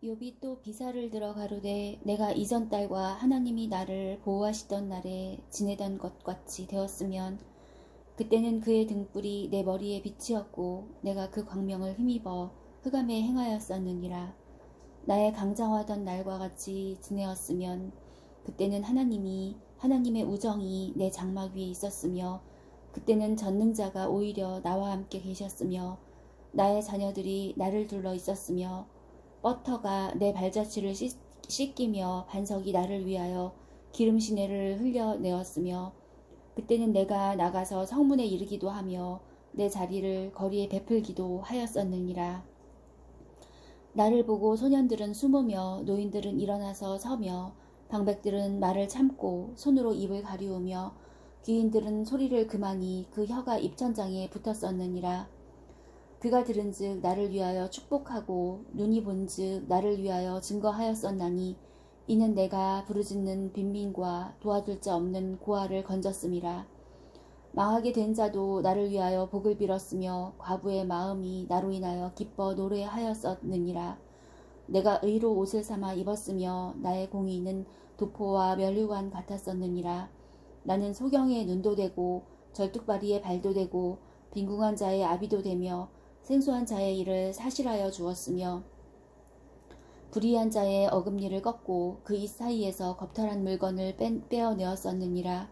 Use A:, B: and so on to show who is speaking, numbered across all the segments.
A: 욥이 또 비사를 들어 가로되 내가 이전 딸과 하나님이 나를 보호하시던 날에 지내던 것 같이 되었으면 그때는 그의 등불이 내 머리에 빛이었고 내가 그 광명을 힘입어 흑암에 행하였었느니라. 나의 강장하던 날과 같이 지내었으면 그때는 하나님이 하나님의 우정이 내 장막 위에 있었으며 그때는 전능자가 오히려 나와 함께 계셨으며 나의 자녀들이 나를 둘러 있었으며 버터가 내 발자취를 씻- 씻기며 반석이 나를 위하여 기름 시내를 흘려내었으며 그때는 내가 나가서 성문에 이르기도 하며 내 자리를 거리에 베풀기도 하였었느니라. 나를 보고 소년들은 숨으며 노인들은 일어나서 서며 방백들은 말을 참고 손으로 입을 가리우며 귀인들은 소리를 그만이 그 혀가 입천장에 붙었었느니라. 그가 들은즉 나를 위하여 축복하고 눈이 본즉 나를 위하여 증거하였었나니 이는 내가 부르짖는 빈민과 도와줄 자 없는 고아를 건졌음이라. 망하게 된 자도 나를 위하여 복을 빌었으며 과부의 마음이 나로 인하여 기뻐 노래하였었느니라. 내가 의로 옷을 삼아 입었으며 나의 공의는 도포와 면류관 같았었느니라. 나는 소경의 눈도 되고 절뚝바리의 발도 되고 빈궁한 자의 아비도 되며 생소한 자의 일을 사실하여 주었으며 불의한 자의 어금니를 꺾고 그 입 사이에서 겁탈한 물건을 뺀, 빼어내었었느니라.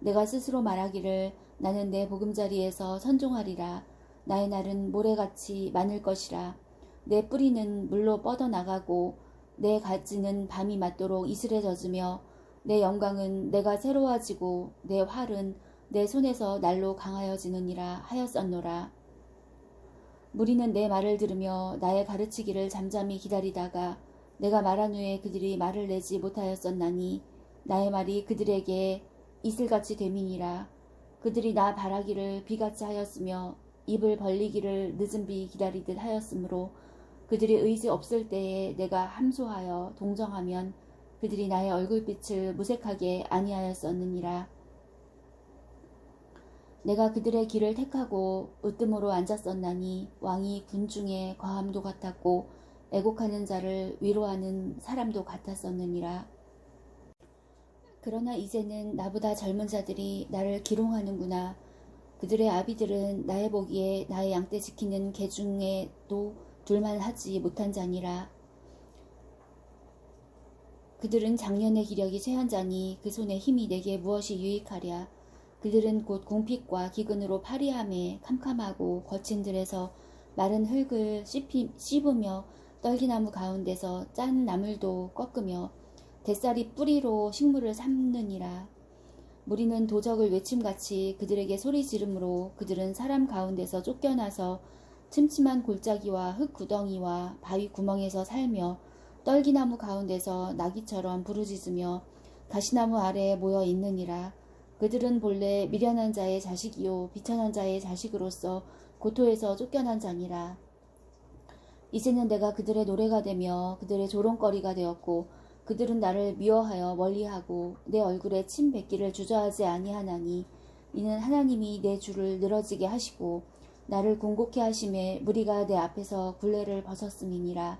A: 내가 스스로 말하기를 나는 내 보금자리에서 선종하리라. 나의 날은 모래같이 많을 것이라. 내 뿌리는 물로 뻗어나가고 내 가지는 밤이 맞도록 이슬에 젖으며 내 영광은 내가 새로워지고 내 활은 내 손에서 날로 강하여지느니라 하였었노라. 무리는 내 말을 들으며 나의 가르치기를 잠잠히 기다리다가 내가 말한 후에 그들이 말을 내지 못하였었나니 나의 말이 그들에게 이슬같이 되민이라. 그들이 나 바라기를 비같이 하였으며 입을 벌리기를 늦은 비 기다리듯 하였으므로 그들이 의지 없을 때에 내가 함소하여 동정하면 그들이 나의 얼굴빛을 무색하게 아니하였었느니라 내가 그들의 길을 택하고 으뜸으로 앉았었나니 왕이 군중의 과함도 같았고 애곡하는 자를 위로하는 사람도 같았었느니라. 그러나 이제는 나보다 젊은 자들이 나를 기롱하는구나. 그들의 아비들은 나의 보기에 나의 양떼 지키는 개 중에도 둘만하지 못한 자니라. 그들은 작년의 기력이 쇠한 자니 그 손에 힘이 내게 무엇이 유익하랴. 그들은 곧 궁핍과 기근으로 파리함에 캄캄하고 거친 들에서 마른 흙을 씹히, 씹으며 떨기나무 가운데서 짠 나물도 꺾으며 뱃살이 뿌리로 식물을 삼느니라. 무리는 도적을 외침같이 그들에게 소리 지르므로 그들은 사람 가운데서 쫓겨나서 침침한 골짜기와 흙 구덩이와 바위 구멍에서 살며 떨기나무 가운데서 나귀처럼 부르짖으며 가시나무 아래에 모여 있느니라. 그들은 본래 미련한 자의 자식이요 비천한 자의 자식으로서 고토에서 쫓겨난 자니라. 이제는 내가 그들의 노래가 되며 그들의 조롱거리가 되었고 그들은 나를 미워하여 멀리하고 내 얼굴에 침 뱉기를 주저하지 아니하나니 이는 하나님이 내 줄을 늘어지게 하시고 나를 궁곡케 하심에 무리가 내 앞에서 굴레를 벗었음이니라.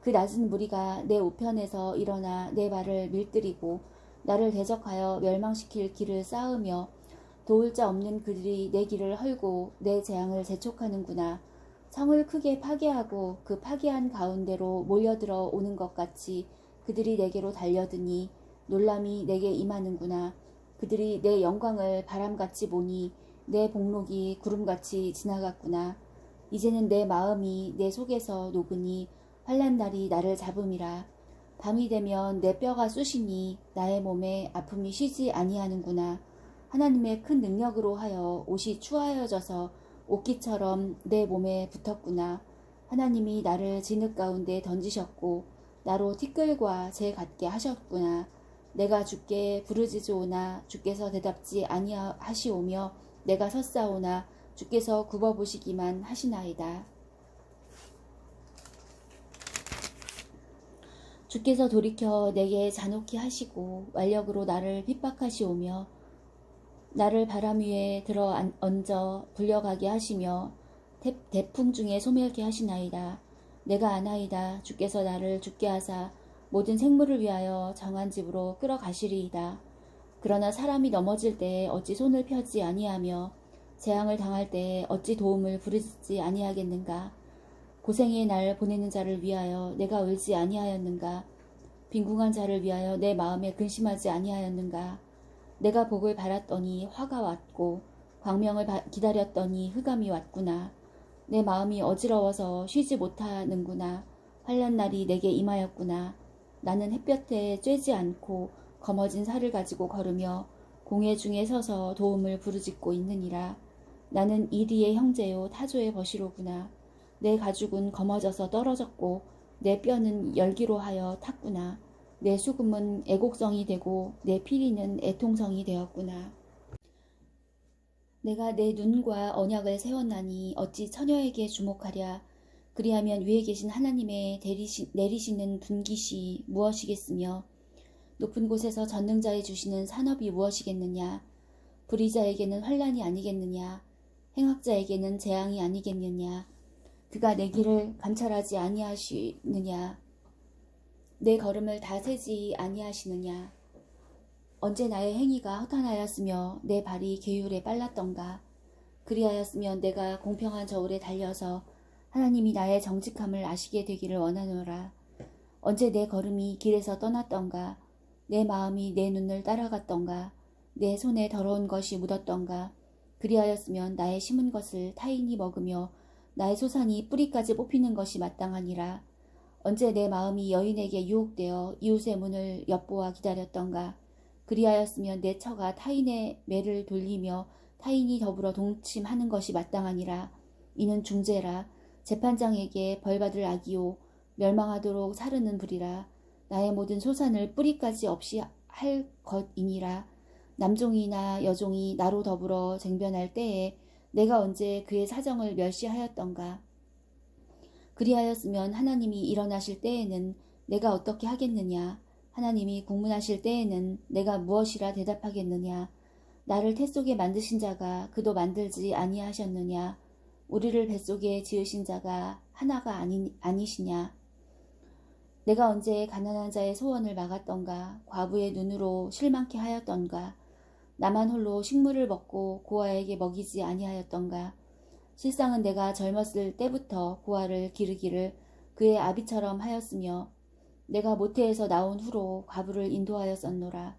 A: 그 낮은 무리가 내 우편에서 일어나 내 발을 밀들이고 나를 대적하여 멸망시킬 길을 쌓으며 도울 자 없는 그들이 내 길을 헐고 내 재앙을 재촉하는구나. 성을 크게 파괴하고 그 파괴한 가운데로 몰려들어 오는 것 같이 그들이 내게로 달려드니 놀람이 내게 임하는구나. 그들이 내 영광을 바람같이 보니 내 복록이 구름같이 지나갔구나. 이제는 내 마음이 내 속에서 녹으니 환란 날이 나를 잡음이라. 밤이 되면 내 뼈가 쑤시니 나의 몸에 아픔이 쉬지 아니하는구나. 하나님의 큰 능력으로 하여 옷이 추하여져서 옷기처럼 내 몸에 붙었구나. 하나님이 나를 진흙 가운데 던지셨고 나로 티끌과 재 같게 하셨구나. 내가 주께 부르짖으오나 주께서 대답지 아니하시오며 내가 섰사오나 주께서 굽어보시기만 하시나이다. 주께서 돌이켜 내게 잔혹히 하시고 완력으로 나를 핍박하시오며 나를 바람 위에 들어 안- 얹어 불려가게 하시며 태, 대풍 중에 소멸케 하시나이다. 내가 아나이다. 주께서 나를 죽게 하사 모든 생물을 위하여 정한 집으로 끌어가시리이다. 그러나 사람이 넘어질 때에 어찌 손을 펴지 아니하며 재앙을 당할 때에 어찌 도움을 부르지 아니하겠는가? 고생의 날 보내는 자를 위하여 내가 울지 아니하였는가? 빈궁한 자를 위하여 내 마음에 근심하지 아니하였는가? 내가 복을 바랐더니 화가 왔고 광명을 바- 기다렸더니 흑암이 왔구나. 내 마음이 어지러워서 쉬지 못하는구나. 환란 날이 내게 임하였구나. 나는 햇볕에 쬐지 않고 검어진 살을 가지고 걸으며 공회 중에 서서 도움을 부르짖고 있느니라. 나는 이리의 형제요 타조의 버시로구나. 내 가죽은 검어져서 떨어졌고 내 뼈는 열기로 하여 탔구나. 내 수금은 애곡성이 되고 내 피리는 애통성이 되었구나. 내가 내 눈과 언약을 세웠나니 어찌 처녀에게 주목하랴. 그리하면 위에 계신 하나님의 내리시, 내리시는 분깃이 무엇이겠으며 높은 곳에서 전능자에 주시는 산업이 무엇이겠느냐. 불의자에게는 환란이 아니겠느냐. 행악자에게는 재앙이 아니겠느냐. 그가 내 길을 감찰하지 아니하시느냐. 내 걸음을 다 세지 아니하시느냐. 언제 나의 행위가 허탄하였으며 내 발이 계율에 빨랐던가. 그리하였으면 내가 공평한 저울에 달려서 하나님이 나의 정직함을 아시게 되기를 원하노라. 언제 내 걸음이 길에서 떠났던가. 내 마음이 내 눈을 따라갔던가. 내 손에 더러운 것이 묻었던가. 그리하였으면 나의 심은 것을 타인이 먹으며 나의 소산이 뿌리까지 뽑히는 것이 마땅하니라. 언제 내 마음이 여인에게 유혹되어 이웃의 문을 엿보아 기다렸던가. 그리하였으면 내 처가 타인의 매를 돌리며 타인이 더불어 동침하는 것이 마땅하니라. 이는 중재라. 재판장에게 벌받을 악이요. 멸망하도록 사르는 불이라. 나의 모든 소산을 뿌리까지 없이 할 것이니라. 남종이나 여종이 나로 더불어 쟁변할 때에 내가 언제 그의 사정을 멸시하였던가. 그리하였으면 하나님이 일어나실 때에는 내가 어떻게 하겠느냐. 하나님이 국문하실 때에는 내가 무엇이라 대답하겠느냐. 나를 태 속에 만드신 자가 그도 만들지 아니하셨느냐. 우리를 뱃속에 지으신 자가 하나가 아니, 아니시냐. 내가 언제 가난한 자의 소원을 막았던가. 과부의 눈으로 실망케 하였던가. 나만 홀로 식물을 먹고 고아에게 먹이지 아니하였던가. 실상은 내가 젊었을 때부터 고아를 기르기를 그의 아비처럼 하였으며 내가 모태에서 나온 후로 과부를 인도하였었노라.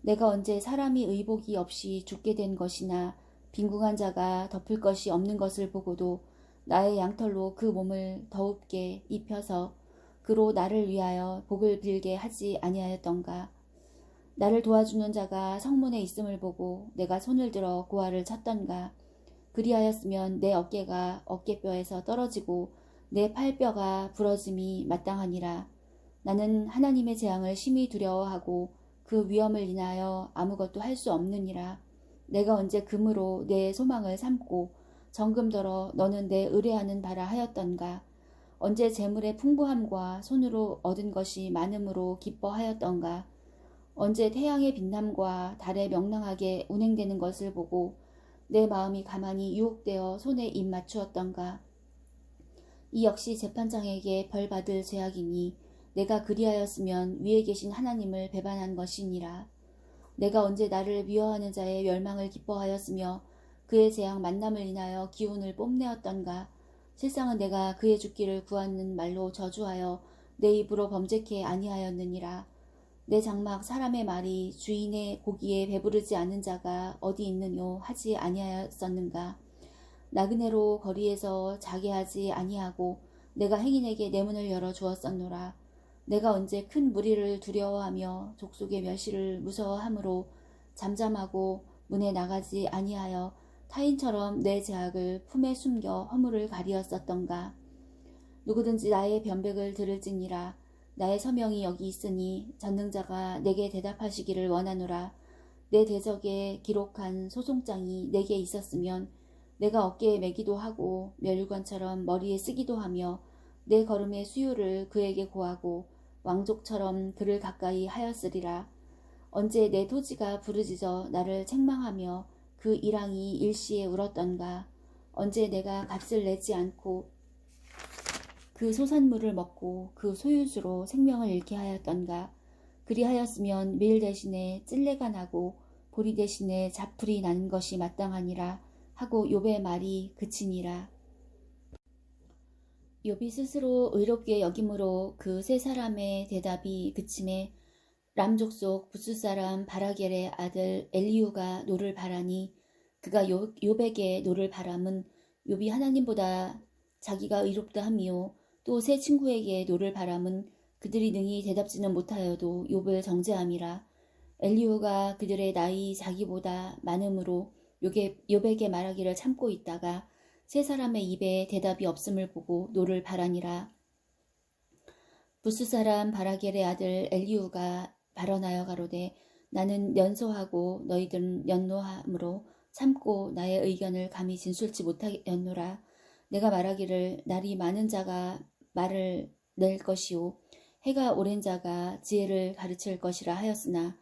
A: 내가 언제 사람이 의복이 없이 죽게 된 것이나 빈궁한 자가 덮을 것이 없는 것을 보고도 나의 양털로 그 몸을 더웁게 입혀서 그로 나를 위하여 복을 빌게 하지 아니하였던가. 나를 도와주는 자가 성문에 있음을 보고 내가 손을 들어 고아를 쳤던가. 그리하였으면 내 어깨가 어깨뼈에서 떨어지고 내 팔뼈가 부러짐이 마땅하니라. 나는 하나님의 재앙을 심히 두려워하고 그 위험을 인하여 아무것도 할 수 없느니라. 내가 언제 금으로 내 소망을 삼고 정금더러 너는 내 의뢰하는 바라 하였던가. 언제 재물의 풍부함과 손으로 얻은 것이 많음으로 기뻐하였던가. 언제 태양의 빛남과 달의 명랑하게 운행되는 것을 보고 내 마음이 가만히 유혹되어 손에 입 맞추었던가. 이 역시 재판장에게 벌받을 죄악이니 내가 그리하였으면 위에 계신 하나님을 배반한 것이니라. 내가 언제 나를 미워하는 자의 멸망을 기뻐하였으며 그의 재앙 만남을 인하여 기운을 뽐내었던가. 실상은 내가 그의 죽기를 구하는 말로 저주하여 내 입으로 범죄케 아니하였느니라. 내 장막 사람의 말이 주인의 고기에 배부르지 않는 자가 어디 있느뇨 하지 아니하였었는가. 나그네로 거리에서 자게 하지 아니하고 내가 행인에게 내 문을 열어 주었었노라. 내가 언제 큰 무리를 두려워하며 족속의 멸시를 무서워함으로 잠잠하고 문에 나가지 아니하여 타인처럼 내 제약을 품에 숨겨 허물을 가리었었던가. 누구든지 나의 변백을 들을지니라. 나의 서명이 여기 있으니 전능자가 내게 대답하시기를 원하노라. 내 대적에 기록한 소송장이 내게 있었으면 내가 어깨에 매기도 하고 멸관처럼 머리에 쓰기도 하며 내 걸음의 수요를 그에게 고하고 왕족처럼 그를 가까이 하였으리라. 언제 내 토지가 부르짖어 나를 책망하며 그 일항이 일시에 울었던가. 언제 내가 값을 내지 않고 그 소산물을 먹고 그 소유주로 생명을 잃게 하였던가. 그리하였으면 밀 대신에 찔레가 나고 보리 대신에 자풀이 나는 것이 마땅하니라 하고 욥의 말이 그치니라. 욥이 스스로 의롭게 여김으로 그 세 사람의 대답이 그침에 람 족 속 부스 사람 바라겔의 아들 엘리우가 노를 바라니 그가 욥- 욥에게 노를 바람은 욥이 하나님보다 자기가 의롭다 함이요 또 세 친구에게 노를 바람은 그들이 능히 대답지는 못하여도 욥을 정죄함이라. 엘리우가 그들의 나이 자기보다 많음으로 욥에- 욥에게 말하기를 참고 있다가 세 사람의 입에 대답이 없음을 보고 노를 바라니라. 부스 사람 바라겔의 아들 엘리우가 발언하여 가로되 나는 연소하고 너희들은 연노함으로 참고 나의 의견을 감히 진술치 못하였노라. 내가 말하기를 날이 많은 자가 말을 낼 것이요 해가 오랜 자가 지혜를 가르칠 것이라 하였으나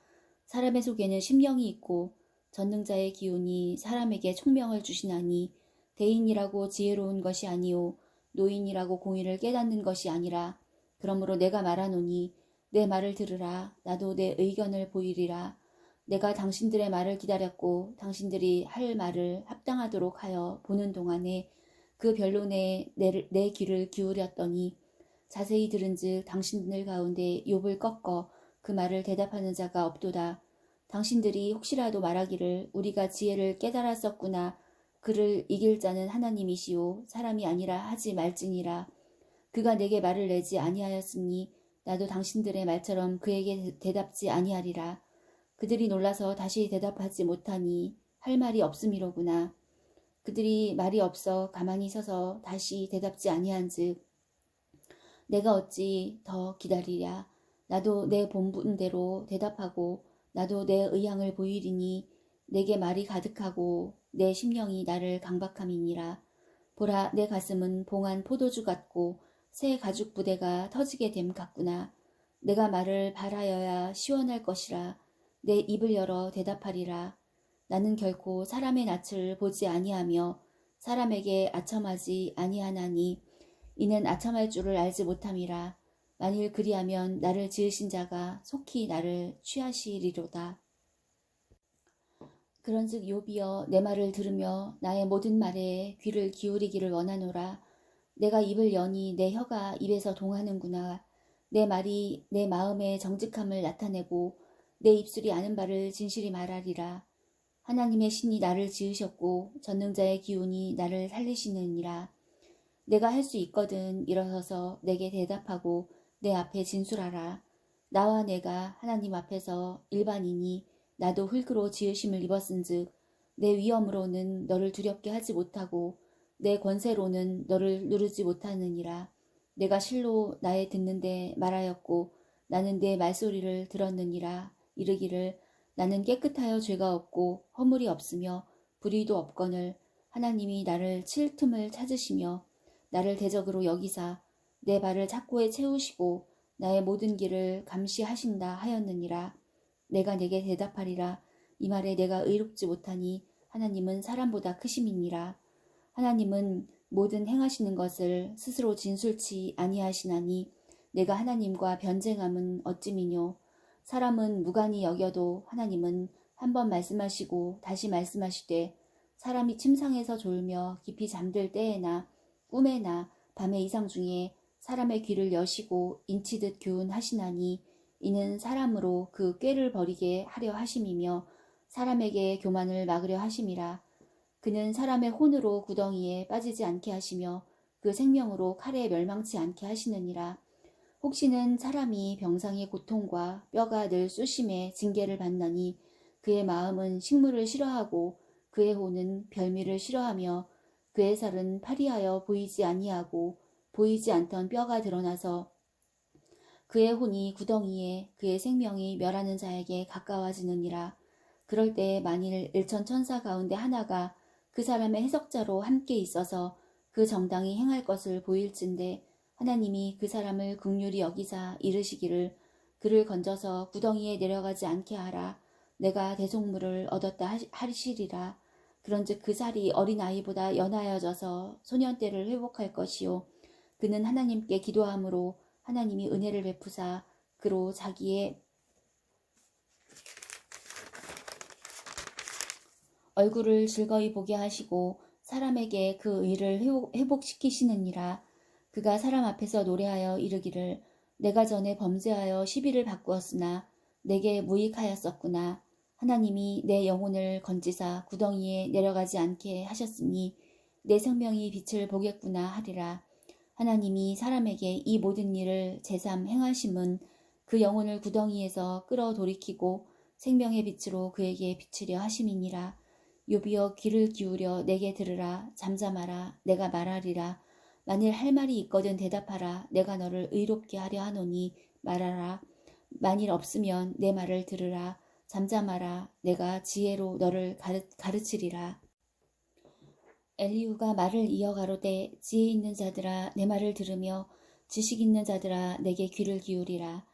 A: 사람의 속에는 심령이 있고 전능자의 기운이 사람에게 총명을 주시나니 대인이라고 지혜로운 것이 아니요 노인이라고 공의를 깨닫는 것이 아니라 그러므로 내가 말하노니 내 말을 들으라. 나도 내 의견을 보이리라. 내가 당신들의 말을 기다렸고 당신들이 할 말을 합당하도록 하여 보는 동안에 그 변론에 내, 내 귀를 기울였더니 자세히 들은즉 당신들 가운데 욥을 꺾어 그 말을 대답하는 자가 없도다. 당신들이 혹시라도 말하기를 우리가 지혜를 깨달았었구나. 그를 이길 자는 하나님이시오 사람이 아니라 하지 말지니라. 그가 내게 말을 내지 아니하였으니 나도 당신들의 말처럼 그에게 대답지 아니하리라. 그들이 놀라서 다시 대답하지 못하니 할 말이 없음이로구나. 그들이 말이 없어 가만히 서서 다시 대답지 아니한즉 내가 어찌 더 기다리랴? 나도 내 본분대로 대답하고 나도 내 의향을 보이리니 내게 말이 가득하고 내 심령이 나를 강박함이니라. 보라 내 가슴은 봉한 포도주 같고 새 가죽 부대가 터지게 됨 같구나. 내가 말을 바라여야 시원할 것이라. 내 입을 열어 대답하리라 나는 결코 사람의 낯을 보지 아니하며 사람에게 아첨하지 아니하나니 이는 아첨할 줄을 알지 못함이라 만일 그리하면 나를 지으신 자가 속히 나를 취하시리로다. 그런즉 욥이여 내 말을 들으며 나의 모든 말에 귀를 기울이기를 원하노라. 내가 입을 여니 내 혀가 입에서 동하는구나. 내 말이 내 마음의 정직함을 나타내고 내 입술이 아는 바를 진실이 말하리라. 하나님의 신이 나를 지으셨고 전능자의 기운이 나를 살리시느니라. 내가 할 수 있거든 일어서서 내게 대답하고 내 앞에 진술하라. 나와 내가 하나님 앞에서 일반이니 나도 흙으로 지으심을 입었은즉 내 위엄으로는 너를 두렵게 하지 못하고 내 권세로는 너를 누르지 못하느니라. 내가 실로 나의 듣는데 말하였고 나는 내 말소리를 들었느니라. 이르기를 나는 깨끗하여 죄가 없고 허물이 없으며 불의도 없거늘 하나님이 나를 칠 틈을 찾으시며 나를 대적으로 여기사 내 발을 착고에 채우시고 나의 모든 길을 감시하신다 하였느니라. 내가 내게 대답하리라. 이 말에 내가 의롭지 못하니 하나님은 사람보다 크심이니라. 하나님은 모든 행하시는 것을 스스로 진술치 아니하시나니 내가 하나님과 변쟁함은 어찌미뇨. 사람은 무관히 여겨도 하나님은 한 번 말씀하시고 다시 말씀하시되 사람이 침상에서 졸며 깊이 잠들 때에나 꿈에나 밤의 이상 중에 사람의 귀를 여시고 인치듯 교훈하시나니 이는 사람으로 그 꾀를 버리게 하려 하심이며 사람에게 교만을 막으려 하심이라. 그는 사람의 혼으로 구덩이에 빠지지 않게 하시며 그 생명으로 칼에 멸망치 않게 하시느니라 혹시는 사람이 병상의 고통과 뼈가 늘 쑤심에 징계를 받나니 그의 마음은 식물을 싫어하고 그의 혼은 별미를 싫어하며 그의 살은 파리하여 보이지 아니하고 보이지 않던 뼈가 드러나서 그의 혼이 구덩이에 그의 생명이 멸하는 자에게 가까워지느니라. 그럴 때 만일 일천 천사 가운데 하나가 그 사람의 해석자로 함께 있어서 그 정당이 행할 것을 보일진데 하나님이 그 사람을 극률이 여기사 이르시기를 그를 건져서 구덩이에 내려가지 않게 하라. 내가 대속물을 얻었다 하시리라. 그런즉 그 살이 어린아이보다 연하여져서 소년 때를 회복할 것이요 그는 하나님께 기도함으로 하나님이 은혜를 베푸사 그로 자기의 얼굴을 즐거이 보게 하시고 사람에게 그 의를 회복- 회복시키시느니라 그가 사람 앞에서 노래하여 이르기를 내가 전에 범죄하여 시비를 바꾸었으나 내게 무익하였었구나. 하나님이 내 영혼을 건지사 구덩이에 내려가지 않게 하셨으니 내 생명이 빛을 보겠구나 하리라. 하나님이 사람에게 이 모든 일을 제삼 행하심은 그 영혼을 구덩이에서 끌어 돌이키고 생명의 빛으로 그에게 비추려 하심이니라. 요비여 귀를 기울여 내게 들으라. 잠잠하라. 내가 말하리라 만일 할 말이 있거든 대답하라. 내가 너를 의롭게 하려 하노니 말하라. 만일 없으면 내 말을 들으라. 잠잠하라. 내가 지혜로 너를 가르, 가르치리라. 엘리후가 말을 이어가로되 지혜 있는 자들아 내 말을 들으며 지식 있는 자들아 내게 귀를 기울이라.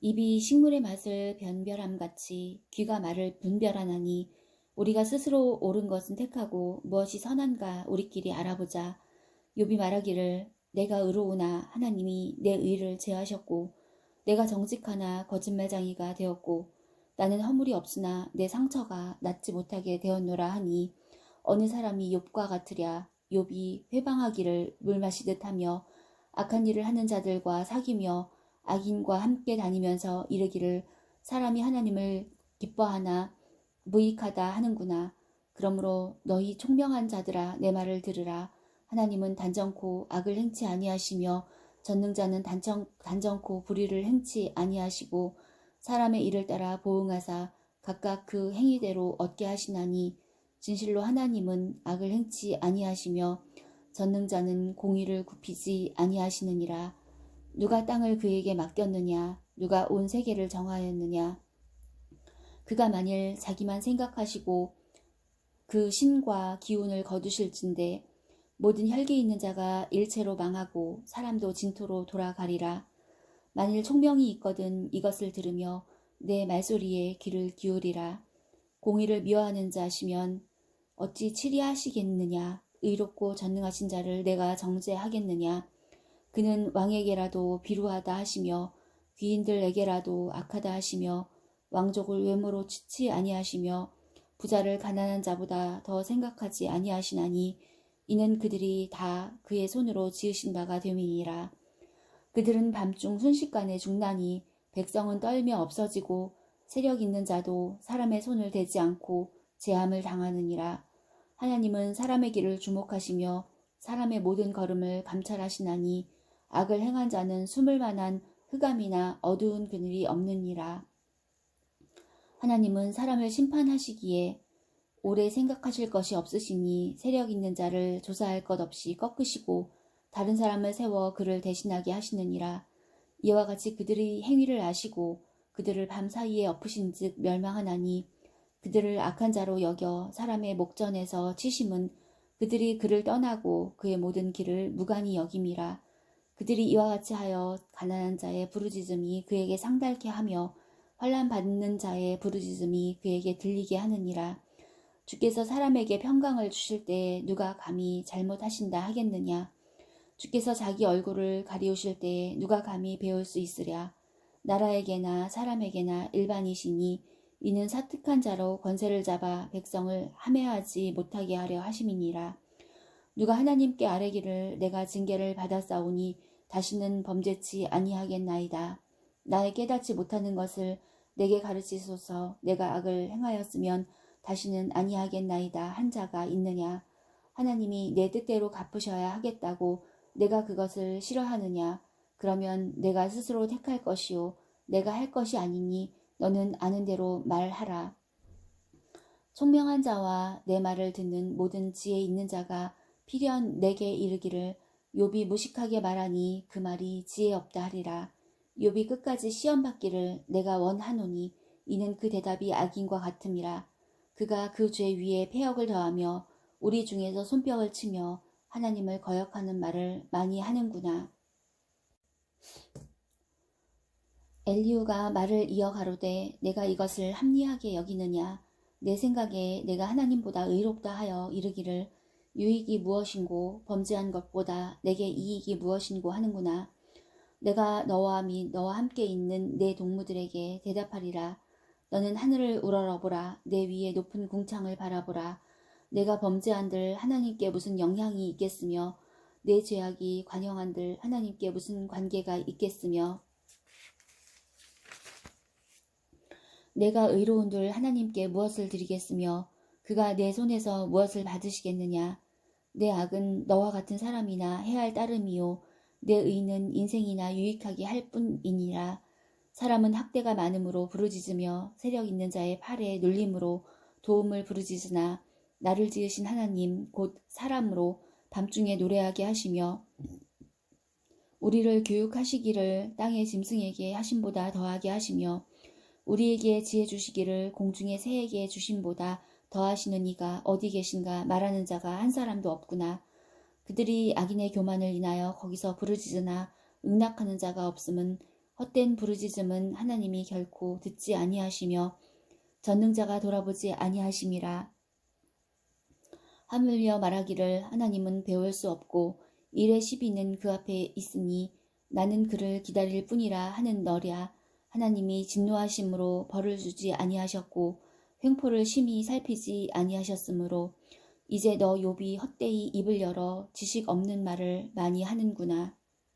A: 입이 식물의 맛을 변별함 같이 귀가 말을 분별하나니 우리가 스스로 옳은 것은 택하고 무엇이 선한가 우리끼리 알아보자. 욥이 말하기를 내가 의로우나 하나님이 내 의를 제하셨고 내가 정직하나 거짓말장이가 되었고 나는 허물이 없으나 내 상처가 낫지 못하게 되었노라 하니 어느 사람이 욥과 같으랴 욥이 회방하기를 물 마시듯 하며 악한 일을 하는 자들과 사귀며 악인과 함께 다니면서 이르기를 사람이 하나님을 기뻐하나 무익하다 하는구나. 그러므로 너희 총명한 자들아 내 말을 들으라. 하나님은 단정코 악을 행치 아니하시며 전능자는 단정, 단정코 불의를 행치 아니하시고 사람의 일을 따라 보응하사 각각 그 행위대로 얻게 하시나니 진실로 하나님은 악을 행치 아니하시며 전능자는 공의를 굽히지 아니하시느니라. 누가 땅을 그에게 맡겼느냐? 누가 온 세계를 정하였느냐? 그가 만일 자기만 생각하시고 그 신과 기운을 거두실진데 모든 혈기 있는 자가 일체로 망하고 사람도 진토로 돌아가리라. 만일 총명이 있거든 이것을 들으며 내 말소리에 귀를 기울이라. 공의를 미워하는 자시면 어찌 치리하시겠느냐? 의롭고 전능하신 자를 내가 정죄하겠느냐? 그는 왕에게라도 비루하다 하시며 귀인들에게라도 악하다 하시며 왕족을 외모로 치지 아니하시며 부자를 가난한 자보다 더 생각하지 아니하시나니 이는 그들이 다 그의 손으로 지으신 바가 됨이니라. 그들은 밤중 순식간에 죽나니 백성은 떨며 없어지고 세력 있는 자도 사람의 손을 대지 않고 제함을 당하느니라. 하나님은 사람의 길을 주목하시며 사람의 모든 걸음을 감찰하시나니 악을 행한 자는 숨을 만한 흑암이나 어두운 그늘이 없느니라. 하나님은 사람을 심판하시기에 오래 생각하실 것이 없으시니 세력 있는 자를 조사할 것 없이 꺾으시고 다른 사람을 세워 그를 대신하게 하시느니라. 이와 같이 그들의 행위를 아시고 그들을 밤 사이에 엎으신 즉 멸망하나니 그들을 악한 자로 여겨 사람의 목전에서 치심은 그들이 그를 떠나고 그의 모든 길을 무관히 여김이라. 그들이 이와 같이 하여 가난한 자의 부르짖음이 그에게 상달케 하며 환란 받는 자의 부르짖음이 그에게 들리게 하느니라. 주께서 사람에게 평강을 주실 때 누가 감히 잘못하신다 하겠느냐? 주께서 자기 얼굴을 가리우실 때 누가 감히 배울 수 있으랴? 나라에게나 사람에게나 일반이시니 이는 사특한 자로 권세를 잡아 백성을 함해하지 못하게 하려 하심이니라. 누가 하나님께 아뢰기를 내가 징계를 받았사오니 다시는 범죄치 아니하겠나이다. 나의 깨닫지 못하는 것을 내게 가르치소서 내가 악을 행하였으면 다시는 아니하겠나이다 한 자가 있느냐? 하나님이 내 뜻대로 갚으셔야 하겠다고 내가 그것을 싫어하느냐? 그러면 내가 스스로 택할 것이요 내가 할 것이 아니니 너는 아는 대로 말하라. 총명한 자와 내 말을 듣는 모든 지혜 있는 자가 필연 내게 이르기를 욥이 무식하게 말하니 그 말이 지혜 없다 하리라. 욥이 끝까지 시험 받기를 내가 원하노니 이는 그 대답이 악인과 같음이라 그가 그 죄 위에 폐역을 더하며 우리 중에서 손뼉을 치며 하나님을 거역하는 말을 많이 하는구나. 엘리우가 말을 이어가로되 내가 이것을 합리하게 여기느냐 내 생각에 내가 하나님보다 의롭다 하여 이르기를 유익이 무엇인고 범죄한 것보다 내게 이익이 무엇인고 하는구나. 내가 너와 및 너와 함께 있는 내 동무들에게 대답하리라. 너는 하늘을 우러러보라. 내 위에 높은 궁창을 바라보라. 내가 범죄한들 하나님께 무슨 영향이 있겠으며 내 죄악이 관영한들 하나님께 무슨 관계가 있겠으며 내가 의로운들 하나님께 무엇을 드리겠으며 그가 내 손에서 무엇을 받으시겠느냐 내 악은 너와 같은 사람이나 해할 따름이요 내 의는 인생이나 유익하게 할 뿐이니라 사람은 학대가 많음으로 부르짖으며 세력 있는 자의 팔에 눌림으로 도움을 부르짖으나 나를 지으신 하나님 곧 사람으로 밤중에 노래하게 하시며 우리를 교육하시기를 땅의 짐승에게 하심보다 더하게 하시며 우리에게 지혜 주시기를 공중의 새에게 주심보다 더하시는 이가 어디 계신가 말하는 자가 한 사람도 없구나. 그들이 악인의 교만을 인하여 거기서 부르짖으나 응낙하는 자가 없음은 헛된 부르짖음은 하나님이 결코 듣지 아니하시며 전능자가 돌아보지 아니하심이라. 하물며 말하기를 하나님은 배울 수 없고 일의 시비는 그 앞에 있으니 나는 그를 기다릴 뿐이라 하는 너랴 하나님이 진노하심으로 벌을 주지 아니하셨고 횡포를 심히 살피지 아니하셨으므로 이제 너 욥이 헛되이 입을 열어 지식 없는 말을 많이 하는구나.